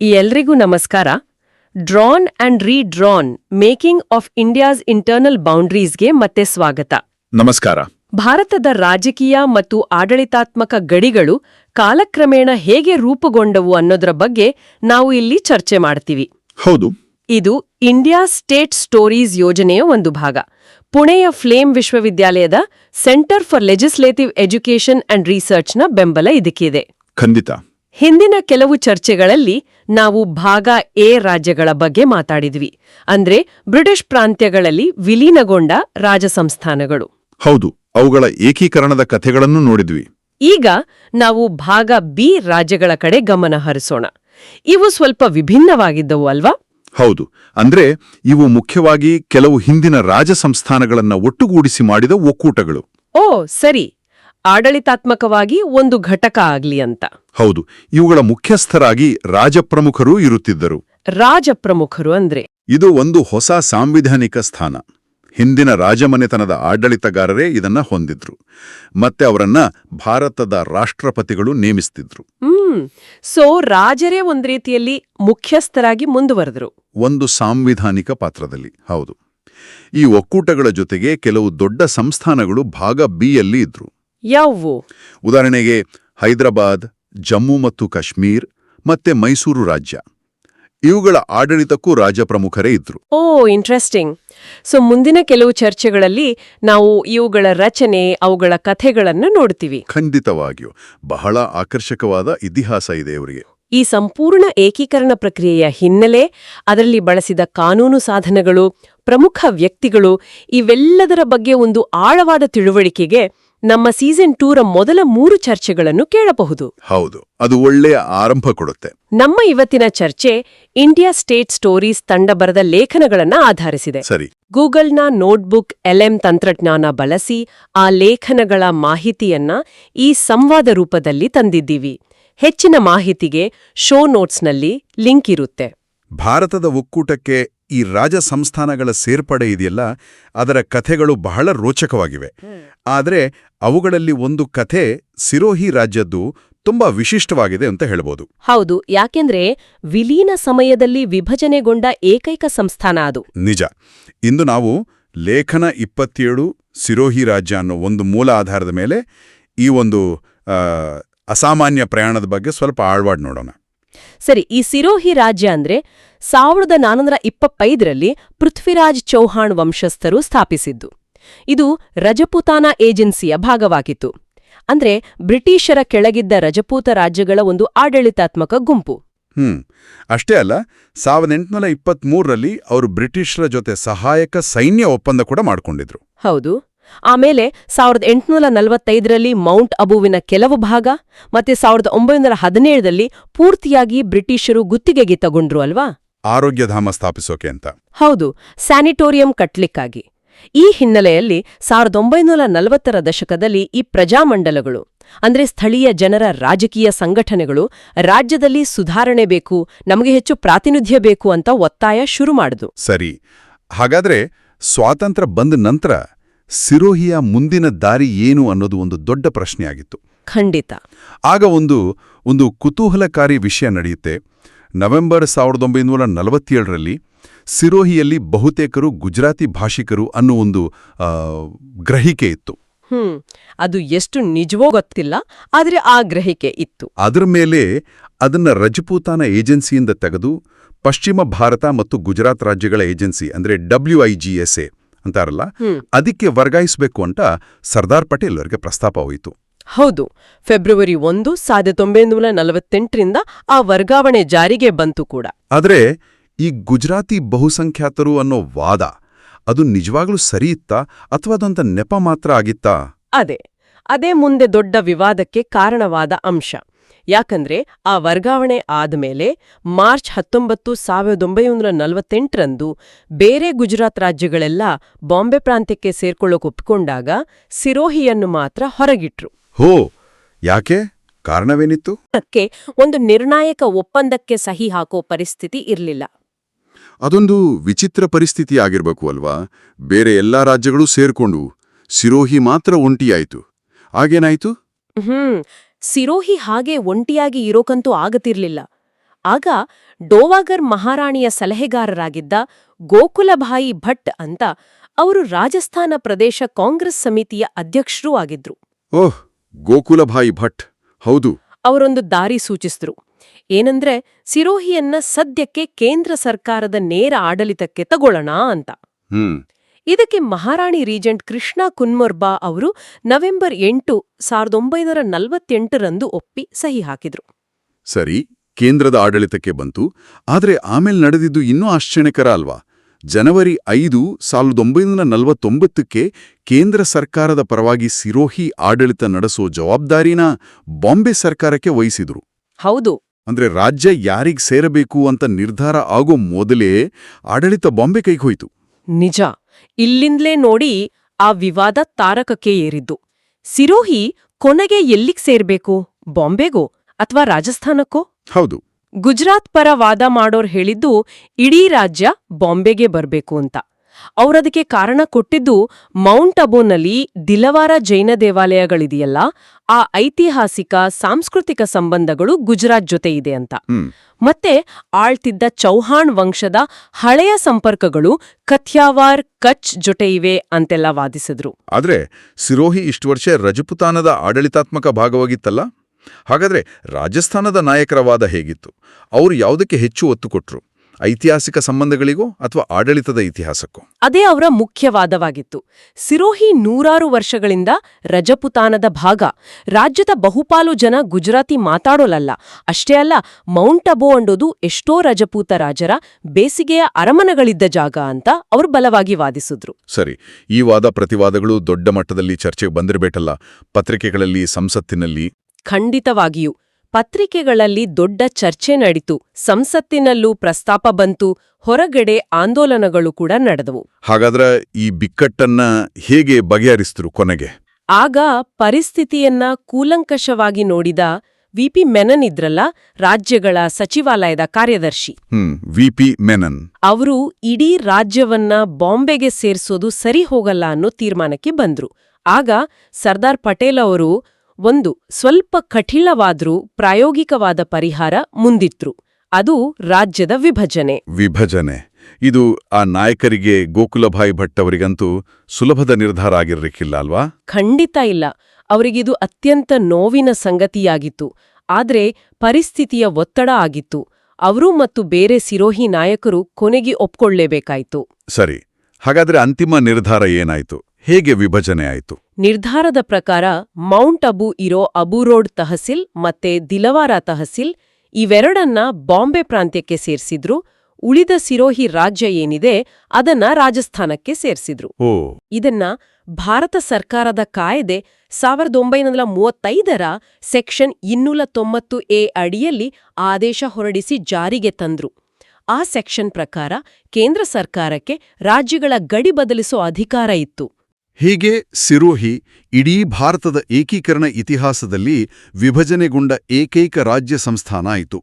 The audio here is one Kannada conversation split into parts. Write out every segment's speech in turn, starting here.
ಈ ಎಲ್ರಿಗೂ ನಮಸ್ಕಾರ. Drawn and redrawn making of India's internal ಬೌಂಡ್ರೀಸ್ಗೆ ಮತ್ತೆ ಸ್ವಾಗತ. ನಮಸ್ಕಾರ. ಭಾರತದ ರಾಜಕೀಯ ಮತ್ತು ಆಡಳಿತಾತ್ಮಕ ಗಡಿಗಳು ಕಾಲಕ್ರಮೇಣ ಹೇಗೆ ರೂಪುಗೊಂಡವು ಅನ್ನೋದರ ಬಗ್ಗೆ ನಾವು ಇಲ್ಲಿ ಚರ್ಚೆ ಮಾಡ್ತೀವಿ. ಹೌದು. ಇದು ಇಂಡಿಯಾ ಸ್ಟೇಟ್ ಸ್ಟೋರೀಸ್ ಯೋಜನೆಯ ಒಂದು ಭಾಗ. ಪುಣೆಯ ಫ್ಲೇಮ್ ವಿಶ್ವವಿದ್ಯಾಲಯದ centre for legislative education and ರಿಸರ್ಚ್ನ ಬೆಂಬಲ ಇದಕ್ಕಿದೆ. ಖಂಡಿತ. ಹಿಂದಿನ ಕೆಲವು ಚರ್ಚೆಗಳಲ್ಲಿ ನಾವು ಭಾಗ ಎ ರಾಜ್ಯಗಳ ಬಗ್ಗೆ ಮಾತಾಡಿದ್ವಿ. ಅಂದ್ರೆ ಬ್ರಿಟಿಷ್ ಪ್ರಾಂತ್ಯಗಳಲ್ಲಿ ವಿಲೀನಗೊಂಡ ರಾಜ ಸಂಸ್ಥಾನಗಳು ಹೌದು ಅವುಗಳ ಏಕೀಕರಣದ ಕಥೆಗಳನ್ನು ನೋಡಿದ್ವಿ. ಈಗ ನಾವು ಭಾಗ ಬಿ ರಾಜ್ಯಗಳ ಕಡೆ ಗಮನ ಹರಿಸೋಣ. ಇವು ಸ್ವಲ್ಪ ವಿಭಿನ್ನವಾಗಿದ್ದವು ಅಲ್ವಾ? ಹೌದು ಅಂದ್ರೆ ಇವು ಮುಖ್ಯವಾಗಿ ಕೆಲವು ಹಿಂದಿನ ರಾಜ ಸಂಸ್ಥಾನಗಳನ್ನ ಒಟ್ಟುಗೂಡಿಸಿ ಮಾಡಿದ ಒಕ್ಕೂಟಗಳು. ಓ ಸರಿ. ಆಡಳಿತಾತ್ಮಕವಾಗಿ ಒಂದು ಘಟಕ ಆಗ್ಲಿ ಅಂತ. ಹೌದು ಇವುಗಳ ಮುಖ್ಯಸ್ಥರಾಗಿ ರಾಜಪ್ರಮುಖರು ಇರುತ್ತಿದ್ದರು. ರಾಜಪ್ರಮುಖರು ಅಂದ್ರೆ? ಇದು ಒಂದು ಹೊಸ ಸಾಂವಿಧಾನಿಕ ಸ್ಥಾನ. ಹಿಂದಿನ ರಾಜಮನೆತನದ ಆಡಳಿತಗಾರರೇ ಇದನ್ನ ಹೊಂದಿದ್ರು. ಮತ್ತೆ ಅವರನ್ನ ಭಾರತದ ರಾಷ್ಟ್ರಪತಿಗಳು ನೇಮಿಸ್ತಿದ್ರು. ಹ್ಮ್ ಸೊ ರಾಜರೇ ಒಂದ್ ರೀತಿಯಲ್ಲಿ ಮುಖ್ಯಸ್ಥರಾಗಿ ಮುಂದುವರೆದ್ರು. ಒಂದು ಸಾಂವಿಧಾನಿಕ ಪಾತ್ರದಲ್ಲಿ ಹೌದು. ಈ ಒಕ್ಕೂಟಗಳ ಜೊತೆಗೆ ಕೆಲವು ದೊಡ್ಡ ಸಂಸ್ಥಾನಗಳು ಭಾಗ ಬಿಯಲ್ಲಿ ಇದ್ರು. ಯಾವುವು ಉದಾಹರಣೆಗೆ ಹೈದರಾಬಾದ್ ಜಮ್ಮು ಮತ್ತು ಕಾಶ್ಮೀರ್ ಮತ್ತೆ ಮೈಸೂರು ರಾಜ್ಯ. ಇವುಗಳ ಆಡಳಿತಕ್ಕೂ ರಾಜಪ್ರಮುಖರೇ ಇದ್ರು. ಓ ಇಂಟ್ರೆಸ್ಟಿಂಗ್ ಸೊ ಮುಂದಿನ ಕೆಲವು ಚರ್ಚೆಗಳಲ್ಲಿ ನಾವು ಇವುಗಳ ರಚನೆ ಅವುಗಳ ಕಥೆಗಳನ್ನು ನೋಡ್ತೀವಿ. ಖಂಡಿತವಾಗಿಯೂ. ಬಹಳ ಆಕರ್ಷಕವಾದ ಇತಿಹಾಸ ಇದೆ ಇವರಿಗೆ ಈ ಸಂಪೂರ್ಣ ಏಕೀಕರಣ ಪ್ರಕ್ರಿಯೆಯ ಹಿನ್ನೆಲೆ ಅದರಲ್ಲಿ ಬಳಸಿದ ಕಾನೂನು ಸಾಧನಗಳು ಪ್ರಮುಖ ವ್ಯಕ್ತಿಗಳು ಇವೆಲ್ಲದರ ಬಗ್ಗೆ ಒಂದು ಆಳವಾದ ತಿಳುವಳಿಕೆಗೆ ನಮ್ಮ ಸೀಸನ್ ಟೂರ ಮೊದಲ ಮೂರು ಚರ್ಚೆಗಳನ್ನು ಕೇಳಬಹುದು. ಹೌದು ಅದು ಒಳ್ಳೆಯ ಆರಂಭ ಕೊಡುತ್ತೆ. ನಮ್ಮ ಇವತ್ತಿನ ಚರ್ಚೆ ಇಂಡಿಯಾ ಸ್ಟೇಟ್ ಸ್ಟೋರೀಸ್ ತಂಡ ಬರೆದ ಲೇಖನಗಳನ್ನ ಆಧರಿಸಿದೆ. ಸರಿ. ಗೂಗಲ್ನ ನೋಟ್ಬುಕ್ ಎಲ್ಎಂ ತಂತ್ರಜ್ಞಾನ ಬಳಸಿ ಆ ಲೇಖನಗಳ ಮಾಹಿತಿಯನ್ನ ಈ ಸಂವಾದ ರೂಪದಲ್ಲಿ ತಂದಿದ್ದೀವಿ. ಹೆಚ್ಚಿನ ಮಾಹಿತಿಗೆ ಶೋ ನೋಟ್ಸ್ನಲ್ಲಿ ಲಿಂಕ್ ಇರುತ್ತೆ. ಭಾರತದ ಒಕ್ಕೂಟಕ್ಕೆ ಈ ರಾಜ ಸಂಸ್ಥಾನಗಳ ಸೇರ್ಪಡೆ ಇದೆಯಲ್ಲ ಅದರ ಕಥೆಗಳು ಬಹಳ ರೋಚಕವಾಗಿವೆ. ಆದರೆ ಅವುಗಳಲ್ಲಿ ಒಂದು ಕಥೆ ಸಿರೋಹಿ ರಾಜ್ಯದ್ದು ತುಂಬಾ ವಿಶಿಷ್ಟವಾಗಿದೆ ಅಂತ ಹೇಳ್ಬೋದು. ಹೌದು ಯಾಕೆಂದ್ರೆ ವಿಲೀನ ಸಮಯದಲ್ಲಿ ವಿಭಜನೆಗೊಂಡ ಏಕೈಕ ಸಂಸ್ಥಾನ ಅದು. ನಿಜ. ಇಂದು ನಾವು ಲೇಖನ ಇಪ್ಪತ್ತೇಳು ಸಿರೋಹಿ ರಾಜ್ಯ ಅನ್ನೋ ಒಂದು ಮೂಲ ಆಧಾರದ ಮೇಲೆ ಈ ಒಂದು ಅಸಾಮಾನ್ಯ ಪ್ರಯಾಣದ ಬಗ್ಗೆ ಸ್ವಲ್ಪ ಆಳ್ವಾಡ್ ನೋಡೋಣ. ಸರಿ ಈ ಸಿರೋಹಿ ರಾಜ್ಯ ಅಂದ್ರೆ ಸಾವಿರದ ನಾನೂರ ಇಪ್ಪತ್ತೈದರಲ್ಲಿ ಪೃಥ್ವಿರಾಜ್ ಚೌಹಾಣ್ ವಂಶಸ್ಥರು ಸ್ಥಾಪಿಸಿದ್ದು. ಇದು ರಜಪೂತಾನ ಏಜೆನ್ಸಿಯ ಭಾಗವಾಗಿತ್ತು. ಅಂದ್ರೆ ಬ್ರಿಟಿಷರ ಕೆಳಗಿದ್ದ ರಜಪೂತ ರಾಜ್ಯಗಳ ಒಂದು ಆಡಳಿತಾತ್ಮಕ ಗುಂಪು. ಹ್ಮ್ ಅಷ್ಟೇ ಅಲ್ಲ ಸಾವಿರದ ಎಂಟುನೂರ ಇಪ್ಪತ್ಮೂರರಲ್ಲಿ ಅವರು ಬ್ರಿಟಿಷರ ಜೊತೆ ಸಹಾಯಕ ಸೈನ್ಯ ಒಪ್ಪಂದ ಕೂಡ ಮಾಡಿಕೊಂಡಿದ್ರು. ಹೌದು. ಆಮೇಲೆ ಸಾವಿರದ ಎಂಟುನೂರ ನಲವತ್ತೈದರಲ್ಲಿ ಮೌಂಟ್ ಅಬುವಿನ ಕೆಲವು ಭಾಗ ಮತ್ತೆ ಸಾವಿರದ ಒಂಬೈನೂರ ಹದಿನೇಳರಲ್ಲಿ ಪೂರ್ತಿಯಾಗಿ ಬ್ರಿಟಿಷರು ಗುತ್ತಿಗೆಗೆ ತಗೊಂಡ್ರು ಅಲ್ವಾ? ಆರೋಗ್ಯಧಾಮ ಸ್ಥಾಪಿಸೋಕೆ ಅಂತ. ಹೌದು ಸ್ಯಾನಿಟೋರಿಯಂ ಕಟ್ಲಿಕ್ಕಾಗಿ. ಈ ಹಿನ್ನೆಲೆಯಲ್ಲಿ ಸಾವಿರದ ಒಂಬೈನೂರ ನಲವತ್ತರ ದಶಕದಲ್ಲಿ ಈ ಪ್ರಜಾಮಂಡಲಗಳು ಅಂದ್ರೆ ಸ್ಥಳೀಯ ಜನರ ರಾಜಕೀಯ ಸಂಘಟನೆಗಳು ರಾಜ್ಯದಲ್ಲಿ ಸುಧಾರಣೆ ಬೇಕು ನಮಗೆ ಹೆಚ್ಚು ಪ್ರಾತಿನಿಧ್ಯ ಬೇಕು ಅಂತ ಒತ್ತಾಯ ಶುರು ಮಾಡಿದು ಸರಿ ಹಾಗಾದ್ರೆ ಸ್ವಾತಂತ್ರ್ಯ ಬಂದ ನಂತರ ಸಿರೋಹಿಯ ಮುಂದಿನ ದಾರಿ ಏನು ಅನ್ನೋದು ಒಂದು ದೊಡ್ಡ ಪ್ರಶ್ನೆಯಾಗಿತ್ತು. ಖಂಡಿತ. ಆಗ ಒಂದು ಒಂದು ಕುತೂಹಲಕಾರಿ ವಿಷಯ ನಡೆಯುತ್ತೆ. ನವೆಂಬರ್ ಸಾವಿರದ ಒಂಬೈನೂರ ನಲವತ್ತೇಳರಲ್ಲಿ ಸಿರೋಹಿಯಲ್ಲಿ ಬಹುತೇಕರು ಗುಜರಾತಿ ಭಾಷಿಕರು ಅನ್ನೋ ಒಂದು ಗ್ರಹಿಕೆ ಇತ್ತು. ಹ್ಮ್ ಅದು ಎಷ್ಟು ನಿಜವೋ ಗೊತ್ತಿಲ್ಲ ಆದರೆ ಆ ಗ್ರಹಿಕೆ ಇತ್ತು. ಅದರ ಮೇಲೆ ಅದನ್ನ ರಜಪೂತಾನ ಏಜೆನ್ಸಿಯಿಂದ ತೆಗೆದು ಪಶ್ಚಿಮ ಭಾರತ ಮತ್ತು ಗುಜರಾತ್ ರಾಜ್ಯಗಳ ಏಜೆನ್ಸಿ ಅಂದ್ರೆ W I G S A ಅಂತಾರಲ್ಲ ಅದಕ್ಕೆ ವರ್ಗಾಯಿಸಬೇಕು ಅಂತ ಸರ್ದಾರ್ ಪಟೇಲ್ ಅವರಿಗೆ ಪ್ರಸ್ತಾಪ ಹೋಯಿತು. ಹೌದು. ಫೆಬ್ರವರಿ ಒಂದು ಸಾವಿರದ ಒಂಬೈನೂರ ನಲವತ್ತೆಂಟರಿಂದ ಆ ವರ್ಗಾವಣೆ ಜಾರಿಗೆ ಬಂತು ಕೂಡ. ಆದರೆ ಈ ಗುಜರಾತಿ ಬಹುಸಂಖ್ಯಾತರು ಅನ್ನೋ ವಾದ ಅದು ನಿಜವಾಗ್ಲೂ ಸರಿ ಇತ್ತಾ ಅಥವಾ ಅದೊಂತ ನೆಪ ಮಾತ್ರ ಆಗಿತ್ತಾ? ಅದೇ. ಅದೇ ಮುಂದೆ ದೊಡ್ಡ ವಿವಾದಕ್ಕೆ ಕಾರಣವಾದ ಅಂಶ. ಯಾಕಂದ್ರೆ ಆ ವರ್ಗಾವಣೆ ಆದಮೇಲೆ ಮಾರ್ಚ್ ಹತ್ತೊಂಬತ್ತು ಸಾವಿರದ ಒಂಬೈನೂರ ನಲವತ್ತೆಂಟರಂದು ಬೇರೆ ಗುಜರಾತ್ ರಾಜ್ಯಗಳೆಲ್ಲ ಬಾಂಬೆ ಪ್ರಾಂತ್ಯಕ್ಕೆ ಸೇರ್ಕೊಳ್ಳೋಕೆ ಒಪ್ಪಿಕೊಂಡಾಗ ಸಿರೋಹಿಯನ್ನು ಮಾತ್ರ ಹೊರಗಿಟ್ರು. ಹೋ ಯಾಕೆ? ಕಾರಣವೇನಿತ್ತು? ಅದಕ್ಕೆ ಒಂದು ನಿರ್ಣಾಯಕ ಒಪ್ಪಂದಕ್ಕೆ ಸಹಿ ಹಾಕೋ ಪರಿಸ್ಥಿತಿ ಇರಲಿಲ್ಲ. ಅದೊಂದು ವಿಚಿತ್ರ ಪರಿಸ್ಥಿತಿ ಆಗಿರ್ಬೇಕು ಅಲ್ವಾ? ಬೇರೆ ಎಲ್ಲಾ ರಾಜ್ಯಗಳು ಸೇರ್ಕೊಂಡು ಸಿರೋಹಿ ಮಾತ್ರ ಒಂಟಿಯಾಯಿತು. ಆಗೇನಾಯ್ತು ಹ್ಮ್ ಸಿರೋಹಿ ಹಾಗೆ ಒಂಟಿಯಾಗಿ ಇರೋಕಂತೂ ಆಗತಿರ್ಲಿಲ್ಲ. ಆಗ ಡೋವಾಗರ್ ಮಹಾರಾಣಿಯ ಸಲಹೆಗಾರರಾಗಿದ್ದ ಗೋಕುಲಭಾಯಿ ಭಟ್ ಅಂತ ಅವರು ರಾಜಸ್ಥಾನ ಪ್ರದೇಶ ಕಾಂಗ್ರೆಸ್ ಸಮಿತಿಯ ಅಧ್ಯಕ್ಷರೂ ಆಗಿದ್ರು. ಓಹ್ ಗೋಕುಲಭಾಯಿ ಭಟ್. ಹೌದು. ಅವರೊಂದು ದಾರಿ ಸೂಚಿಸಿದ್ರು. ಏನಂದ್ರೆ ಸಿರೋಹಿಯನ್ನ ಸದ್ಯಕ್ಕೆ ಕೇಂದ್ರ ಸರ್ಕಾರದ ನೇರ ಆಡಳಿತಕ್ಕೆ ತಗೊಳ್ಳೋಣ ಅಂತ. ಹ್ಮ್. ಇದಕ್ಕೆ ಮಹಾರಾಣಿ ರೀಜೆಂಟ್ ಕೃಷ್ಣ ಕುನ್ಮೊರ್ಬಾ ಅವರು ನವೆಂಬರ್ ಎಂಟು ಸಾವಿರದ ಒಂಬೈನೂರ ನಲವತ್ತೆಂಟರಂದು ಒಪ್ಪಿ ಸಹಿ ಹಾಕಿದ್ರು. ಸರಿ ಕೇಂದ್ರದ ಆಡಳಿತಕ್ಕೆ ಬಂತು ಆದರೆ ಆಮೇಲೆ ನಡೆದಿದ್ದು ಇನ್ನೂ ಆಶ್ಚರ್ಯಕರ ಅಲ್ವಾ? ಜನವರಿ ಐದು ಸಾವಿರದ ಒಂಬೈನೂರ ನಲವತ್ತೊಂಬತ್ತಕ್ಕೆ ಕೇಂದ್ರ ಸರ್ಕಾರದ ಪರವಾಗಿ ಸಿರೋಹಿ ಆಡಳಿತ ನಡೆಸೋ ಜವಾಬ್ದಾರಿನ ಬಾಂಬೆ ಸರ್ಕಾರಕ್ಕೆ ವಹಿಸಿದ್ರು. ಹೌದು. ಅಂದ್ರೆ ರಾಜ್ಯ ಯಾರಿಗ್ ಸೇರಬೇಕು ಅಂತ ನಿರ್ಧಾರ ಆಗೋ ಮೊದಲೇ ಆಡಳಿತ ಬಾಂಬೆ ಕೈಗೋಯ್ತು ನಿಜ. ಇಲ್ಲಿಂದ್ಲೇ ನೋಡಿ ಆ ವಿವಾದ ತಾರಕಕ್ಕೆ ಏರಿದ್ದು. ಸಿರೋಹಿ ಕೊನೆಗೆ ಎಲ್ಲಿಗ್ ಸೇರ್ಬೇಕು? ಬಾಂಬೆಗೋ ಅಥವಾ ರಾಜಸ್ಥಾನಕ್ಕೋ? ಹೌದು. ಗುಜರಾತ್ ಪರ ವಾದ ಮಾಡೋರ್ ಹೇಳಿದ್ದು ಇಡೀ ರಾಜ್ಯ ಬಾಂಬೆಗೆ ಬರ್ಬೇಕು ಅಂತ. ಅವ್ರದಕ್ಕೆ ಕಾರಣ ಕೊಟ್ಟಿದ್ದು ಮೌಂಟ್ ಅಬೋನಲ್ಲಿ ದಿಲವಾರ ಜೈನ ದೇವಾಲಯಗಳಿದೆಯಲ್ಲ ಆ ಐತಿಹಾಸಿಕ ಸಾಂಸ್ಕೃತಿಕ ಸಂಬಂಧಗಳು ಗುಜರಾತ್ ಜೊತೆ ಇದೆ ಅಂತ. ಮತ್ತೆ ಆಳ್ತಿದ್ದ ಚೌಹಾಣ್ ವಂಶದ ಹಳೆಯ ಸಂಪರ್ಕಗಳು ಕಥ್ಯಾವಾರ್ ಕಚ್ ಜೊತೆ ಇವೆ ಅಂತೆಲ್ಲ ವಾದಿಸಿದ್ರು. ಆದ್ರೆ ಸಿರೋಹಿ ಇಷ್ಟು ವರ್ಷ ರಜಪುತಾನದ ಆಡಳಿತಾತ್ಮಕ ಭಾಗವಾಗಿತ್ತಲ್ಲ? ಹಾಗಾದ್ರೆ ರಾಜಸ್ಥಾನದ ನಾಯಕರ ವಾದ ಹೇಗಿತ್ತು? ಅವರು ಯಾವುದಕ್ಕೆ ಹೆಚ್ಚು ಒತ್ತು ಕೊಟ್ರು? ಐತಿಹಾಸಿಕ ಸಂಬಂಧಗಳಿಗೋ ಅಥವಾ ಆಡಳಿತದ ಇತಿಹಾಸಕ್ಕೋ? ಅದೇ ಅವರ ಮುಖ್ಯವಾದವಾಗಿತ್ತು. ಸಿರೋಹಿ ನೂರಾರು ವರ್ಷಗಳಿಂದ ರಜಪುತಾನದ ಭಾಗ. ರಾಜ್ಯದ ಬಹುಪಾಲು ಜನ ಗುಜರಾತಿ ಮಾತಾಡೋಲಲ್ಲ. ಅಷ್ಟೇ ಅಲ್ಲ ಮೌಂಟ್ ಅಬೋ ಅಂಡೋದು ಎಷ್ಟೋ ರಜಪೂತ ರಾಜರ ಬೇಸಿಗೆಯ ಅರಮನೆಗಳಿದ್ದ ಜಾಗ ಅಂತ ಅವರು ಬಲವಾಗಿ ವಾದಿಸಿದ್ರು. ಸರಿ ಈ ವಾದ ಪ್ರತಿವಾದಗಳು ದೊಡ್ಡ ಮಟ್ಟದಲ್ಲಿ ಚರ್ಚೆಗೆ ಬಂದಿರಬೇಕಲ್ಲ. ಪತ್ರಿಕೆಗಳಲ್ಲಿ ಸಂಸತ್ತಿನಲ್ಲಿ. ಖಂಡಿತವಾಗಿಯೂ. ಪತ್ರಿಕೆಗಳಲ್ಲಿ ದೊಡ್ಡ ಚರ್ಚೆ ನಡೀತು. ಸಂಸತ್ತಿನಲ್ಲೂ ಪ್ರಸ್ತಾಪ ಬಂತು. ಹೊರಗಡೆ ಆಂದೋಲನಗಳು ಕೂಡ ನಡೆದವು. ಹಾಗಾದ್ರೆ ಈ ಬಿಕ್ಕಟ್ಟನ್ನ ಹೇಗೆ ಬಗೆಹರಿಸಿದ್ರು ಕೊನೆಗೆ? ಆಗ ಪರಿಸ್ಥಿತಿಯನ್ನ ಕೂಲಂಕಷವಾಗಿ ನೋಡಿದ ವಿಪಿ ಮೆನನ್ ಇದ್ರಲ್ಲ ರಾಜ್ಯಗಳ ಸಚಿವಾಲಯದ ಕಾರ್ಯದರ್ಶಿ. V P Menon. ಅವರು ಇಡೀ ರಾಜ್ಯವನ್ನ ಬಾಂಬೆಗೆ ಸೇರಿಸೋದು ಸರಿ ಹೋಗಲ್ಲ ಅನ್ನೋ ತೀರ್ಮಾನಕ್ಕೆ ಬಂದ್ರು. ಆಗ ಸರ್ದಾರ್ ಪಟೇಲ್ ಅವರು ಒಂದು ಸ್ವಲ್ಪ ಕಠಿಣವಾದ್ರೂ ಪ್ರಾಯೋಗಿಕವಾದ ಪರಿಹಾರ ಮುಂದಿತ್ರು ಅದು ರಾಜ್ಯದ ವಿಭಜನೆ. ವಿಭಜನೆ. ಇದು ಆ ನಾಯಕರಿಗೆ ಗೋಕುಲಭಾಯಿ ಭಟ್ ಅವರಿಗಂತೂ ಸುಲಭದ ನಿರ್ಧಾರ ಆಗಿರಲಿಕ್ಕಿಲ್ಲ ಅಲ್ವಾ? ಖಂಡಿತ ಇಲ್ಲ. ಅವರಿಗಿದು ಅತ್ಯಂತ ನೋವಿನ ಸಂಗತಿಯಾಗಿತ್ತು. ಆದ್ರೆ ಪರಿಸ್ಥಿತಿಯ ಒತ್ತಡ ಆಗಿತ್ತು. ಅವರು ಮತ್ತು ಬೇರೆ ಸಿರೋಹಿ ನಾಯಕರು ಕೊನೆಗೆ ಒಪ್ಕೊಳ್ಳೇಬೇಕಾಯ್ತು. ಸರಿ. ಹಾಗಾದ್ರೆ ಅಂತಿಮ ನಿರ್ಧಾರ ಏನಾಯ್ತು? ಹೇಗೆ ವಿಭಜನೆ ಆಯ್ತು? ನಿರ್ಧಾರದ ಪ್ರಕಾರ ಮೌಂಟ್ ಅಬು ಇರೋ ಅಬು ರೋಡ್ ತಹಸಿಲ್ ಮತ್ತೆ ದಿಲವಾರ ತಹಸಿಲ್ ಇವೆರಡನ್ನ ಬಾಂಬೆ ಪ್ರಾಂತ್ಯಕ್ಕೆ ಸೇರ್ಸಿದ್ರು ಉಳಿದ ಸಿರೋಹಿ ರಾಜ್ಯ ಏನಿದೆ ಅದನ್ನ ರಾಜಸ್ಥಾನಕ್ಕೆ ಸೇರ್ಸಿದ್ರು. ಇದನ್ನ ಭಾರತ ಸರ್ಕಾರದ ಕಾಯ್ದೆ ಸಾವಿರದ ಒಂಬೈನೂರ ಮೂವತ್ತೈದರ ಸೆಕ್ಷನ್ ಇನ್ನೂರ ತೊಂಬತ್ತು ಎ ಅಡಿಯಲ್ಲಿ ಆದೇಶ ಹೊರಡಿಸಿ ಜಾರಿಗೆ ತಂದ್ರು. ಆ ಸೆಕ್ಷನ್ ಪ್ರಕಾರ ಕೇಂದ್ರ ಸರ್ಕಾರಕ್ಕೆ ರಾಜ್ಯಗಳ ಗಡಿ ಬದಲಿಸೋ ಅಧಿಕಾರ ಇತ್ತು. ಹೀಗೆ ಸಿರೋಹಿ ಇಡೀ ಭಾರತದ ಏಕೀಕರಣ ಇತಿಹಾಸದಲ್ಲಿ ವಿಭಜನೆಗೊಂಡ ಏಕೈಕ ರಾಜ್ಯ ಸಂಸ್ಥಾನ ಆಯಿತು.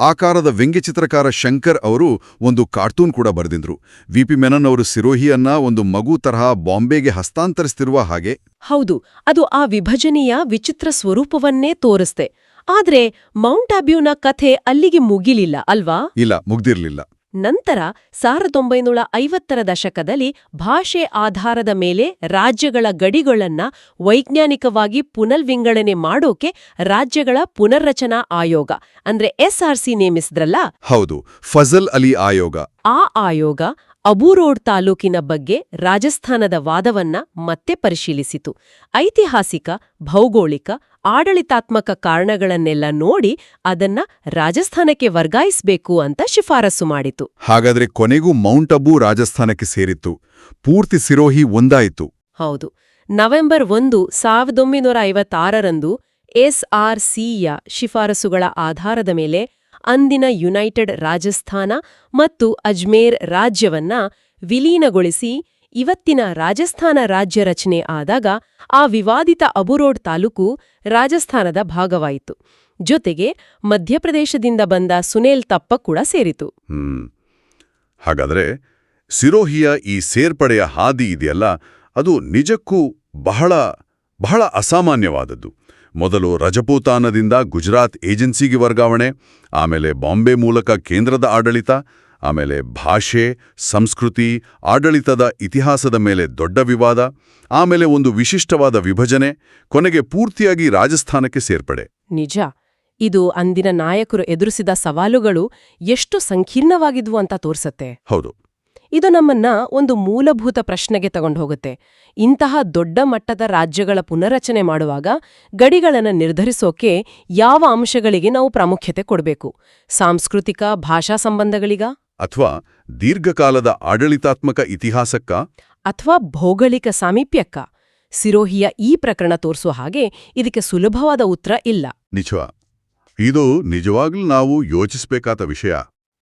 ಆಕಾರದ ವ್ಯಂಗ್ಯಚಿತ್ರಕಾರ ಶಂಕರ್ ಅವರು ಒಂದು ಕಾರ್ಟೂನ್ ಕೂಡ ಬರೆದಿದ್ರು. ವಿಪಿ ಮೆನನ್ ಅವರು ಸಿರೋಹಿಯನ್ನ ಒಂದು ಮಗು ತರಹ ಬಾಂಬೆಗೆ ಹಸ್ತಾಂತರಿಸ್ತಿರುವ ಹಾಗೆ. ಹೌದು ಅದು ಆ ವಿಭಜನೆಯ ವಿಚಿತ್ರ ಸ್ವರೂಪವನ್ನೇ ತೋರಿಸ್ತೆ ಆದ್ರೆ ಮೌಂಟ್ ಅಬ್ಯೂನ ಕಥೆ ಅಲ್ಲಿಗೆ ಮುಗಿಲಿಲ್ಲ ಅಲ್ವಾ? ಇಲ್ಲ ಮುಗ್ದಿರ್ಲಿಲ್ಲ. ನಂತರ ಸಾವಿರದ ಒಂಬೈನೂರ ಐವತ್ತರ ದಶಕದಲ್ಲಿ ಭಾಷೆ ಆಧಾರದ ಮೇಲೆ ರಾಜ್ಯಗಳ ಗಡಿಗಳನ್ನ ವೈಜ್ಞಾನಿಕವಾಗಿ ಪುನರ್ವಿಂಗಡಣೆ ಮಾಡೋಕೆ ರಾಜ್ಯಗಳ ಪುನರ್ರಚನಾ ಆಯೋಗ ಅಂದ್ರೆ ಎಸ್ಆರ್ಸಿ ನೇಮಿಸಿದ್ರಲ್ಲ? ಹೌದು ಫಜಲ್ ಅಲಿ ಆಯೋಗ. ಆ ಆಯೋಗ ಅಬೂರೋಡ್ ತಾಲೂಕಿನ ಬಗ್ಗೆ ರಾಜಸ್ಥಾನದ ವಾದವನ್ನ ಮತ್ತೆ ಪರಿಶೀಲಿಸಿತು. ಐತಿಹಾಸಿಕ ಭೌಗೋಳಿಕ ಆಡಳಿತಾತ್ಮಕ ಕಾರಣಗಳನ್ನೆಲ್ಲ ನೋಡಿ ಅದನ್ನ ರಾಜಸ್ಥಾನಕ್ಕೆ ವರ್ಗಾಯಿಸಬೇಕು ಅಂತ ಶಿಫಾರಸು ಮಾಡಿತು. ಹಾಗಾದ್ರೆ ಕೊನೆಗೂ ಮೌಂಟ್ ಅಬು ರಾಜಸ್ಥಾನಕ್ಕೆ ಸೇರಿತ್ತು. ಪೂರ್ತಿ ಸಿರೋಹಿ ಒಂದಾಯಿತು. ಹೌದು. ನವೆಂಬರ್ ಒಂದು ಸಾವಿರದ ಒಂಬೈನೂರ ಐವತ್ತಾರರಂದು ಎಸ್ಆರ್ಸಿಯ ಶಿಫಾರಸುಗಳ ಆಧಾರದ ಮೇಲೆ ಅಂದಿನ ಯುನೈಟೆಡ್ ರಾಜಸ್ಥಾನ ಮತ್ತು ಅಜ್ಮೇರ್ ರಾಜ್ಯವನ್ನ ವಿಲೀನಗೊಳಿಸಿ ಇವತ್ತಿನ ರಾಜಸ್ಥಾನ ರಾಜ್ಯ ರಚನೆ ಆದಾಗ ಆ ವಿವಾದಿತ ಅಬುರೋಡ್ ತಾಲೂಕು ರಾಜಸ್ಥಾನದ ಭಾಗವಾಯಿತು. ಜೊತೆಗೆ ಮಧ್ಯಪ್ರದೇಶದಿಂದ ಬಂದ ಸುನೇಲ್ ತಪ್ಪ ಕೂಡ ಸೇರಿತು. ಹಾಗಾದರೆ ಸಿರೋಹಿಯ ಈ ಸೇರ್ಪಡೆಯ ಹಾದಿ ಇದೆಯಲ್ಲ, ಅದು ನಿಜಕ್ಕೂ ಬಹಳ ಬಹಳ ಅಸಾಮಾನ್ಯವಾದದ್ದು. ಮೊದಲು ರಜಪೂತಾನದಿಂದ ಗುಜರಾತ್ ಏಜೆನ್ಸಿಗೆ ವರ್ಗಾವಣೆ, ಆಮೇಲೆ ಬಾಂಬೆ ಮೂಲಕ ಕೇಂದ್ರದ ಆಡಳಿತ ಆಮೇಲೆ ಭಾಷೆ ಸಂಸ್ಕೃತಿ ಆಡಳಿತದ ಇತಿಹಾಸದ ಮೇಲೆ ದೊಡ್ಡ ವಿವಾದ ಆಮೇಲೆ ಒಂದು ವಿಶಿಷ್ಟವಾದ ವಿಭಜನೆ ಕೊನೆಗೆ ಪೂರ್ತಿಯಾಗಿ ರಾಜಸ್ಥಾನಕ್ಕೆ ಸೇರ್ಪಡೆ. ನಿಜ. ಇದು ಅಂದಿನ ನಾಯಕರು ಎದುರಿಸಿದ ಸವಾಲುಗಳು ಎಷ್ಟು ಸಂಕೀರ್ಣವಾಗಿದ್ವು ಅಂತ ತೋರ್ಸತ್ತೆ. ಹೌದು. ಇದು ನಮ್ಮನ್ನ ಒಂದು ಮೂಲಭೂತ ಪ್ರಶ್ನೆಗೆ ತಗೊಂಡು ಹೋಗುತ್ತೆ ಇಂತಹ ದೊಡ್ಡ ಮಟ್ಟದ ರಾಜ್ಯಗಳ ಪುನರಚನೆ ಮಾಡುವಾಗ ಗಡಿಗಳನ್ನು ನಿರ್ಧರಿಸೋಕೆ ಯಾವ ಅಂಶಗಳಿಗೆ ನಾವು ಪ್ರಾಮುಖ್ಯತೆ ಕೊಡಬೇಕು? ಸಾಂಸ್ಕೃತಿಕ ಭಾಷಾ ಸಂಬಂಧಗಳಿಗ? ಅಥವಾ ದೀರ್ಘಕಾಲದ ಆಡಳಿತಾತ್ಮಕ ಇತಿಹಾಸಕ್ಕ? ಅಥವಾ ಭೌಗೋಳಿಕ ಸಾಮೀಪ್ಯಕ್ಕ? ಸಿರೋಹಿಯ ಈ ಪ್ರಕರಣ ತೋರಿಸುವ ಹಾಗೆ ಇದಕ್ಕೆ ಸುಲಭವಾದ ಉತ್ತರ ಇಲ್ಲ. ನಿಜ ಇದು ನಿಜವಾಗ್ಲೂ ನಾವು ಯೋಚಿಸಬೇಕಾದ ವಿಷಯ.